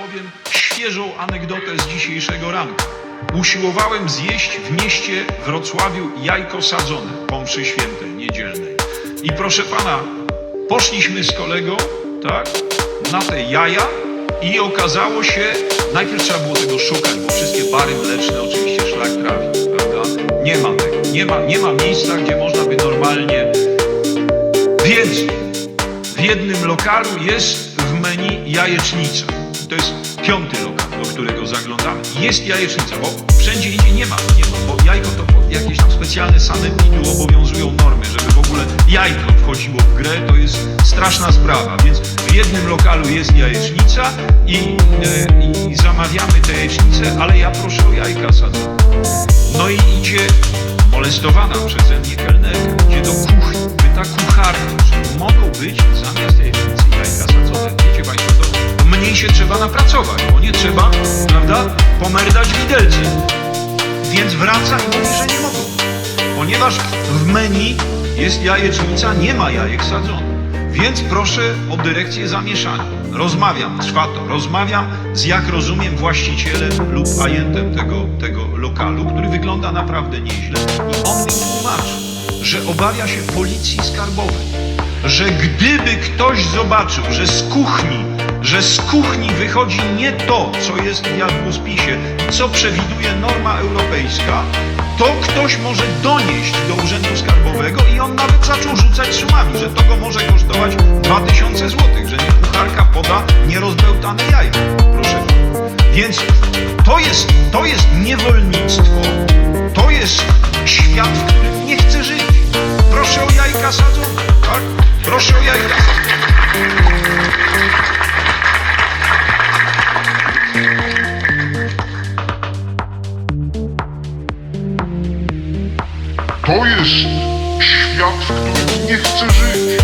opowiem świeżą anegdotę z dzisiejszego ranka. Usiłowałem zjeść w mieście Wrocławiu jajko sadzone po mszy świętej niedzielnej. I proszę pana, poszliśmy z kolegą, tak, na te jaja i okazało się, najpierw trzeba było tego szukać, bo wszystkie bary mleczne oczywiście szlak trafi, prawda? Nie ma tego, nie ma, nie ma miejsca, gdzie można by normalnie... Więc w jednym lokalu jest w menu jajecznica. To jest piąty lokal, do którego zaglądamy. Jest jajecznica, bo wszędzie indziej nie ma, nie ma, bo jajko to jakieś tam specjalne sanepidu obowiązują normy, żeby w ogóle jajko wchodziło w grę, to jest straszna sprawa. Więc w jednym lokalu jest jajecznica i, e, i zamawiamy tę jajecznicę, ale ja proszę o jajka sadzone. No i idzie molestowana przeze mnie kelnerka, idzie do kuchni, pyta kucharkę, czy mogą być zamiast jajecznicy jajka sadzone. Wiecie Państwo, mniej się trzeba napracować, bo nie trzeba, prawda, pomerdać widelcem. Więc wraca i mówi, że nie mogą. Ponieważ w menu jest jajecznica, nie ma jajek sadzonych. Więc proszę o dyrekcję zamieszania. Rozmawiam, trwa to, rozmawiam z, jak rozumiem, właścicielem lub ajentem tego, tego lokalu, który wygląda naprawdę nieźle. I on mi tłumaczy, że obawia się policji skarbowej, że gdyby ktoś zobaczył, że z kuchni, że z kuchni wychodzi nie to, co jest w jadłospisie, co przewiduje norma europejska, to ktoś może donieść do Urzędu Skarbowego i on nawet zaczął rzucać sumami, że to go może kosztować 2000 zł, że nie kucharka poda nierozbełtane jajko. Proszę. Więc to jest, to jest niewolnictwo, to jest świat, w którym nie chcę żyć. Proszę o jajka sadzone, tak? Proszę o jajka sadzone. To jest świat, w którym nie chcę żyć.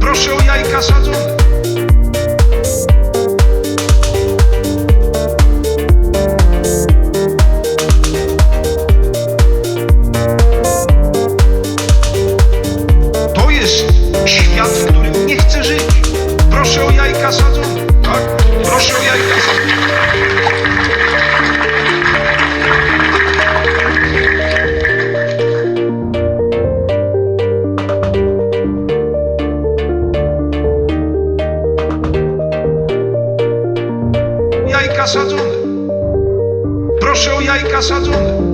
Proszę o jajka sadzone. Jajka sadzone. Proszę o jajka sadzone.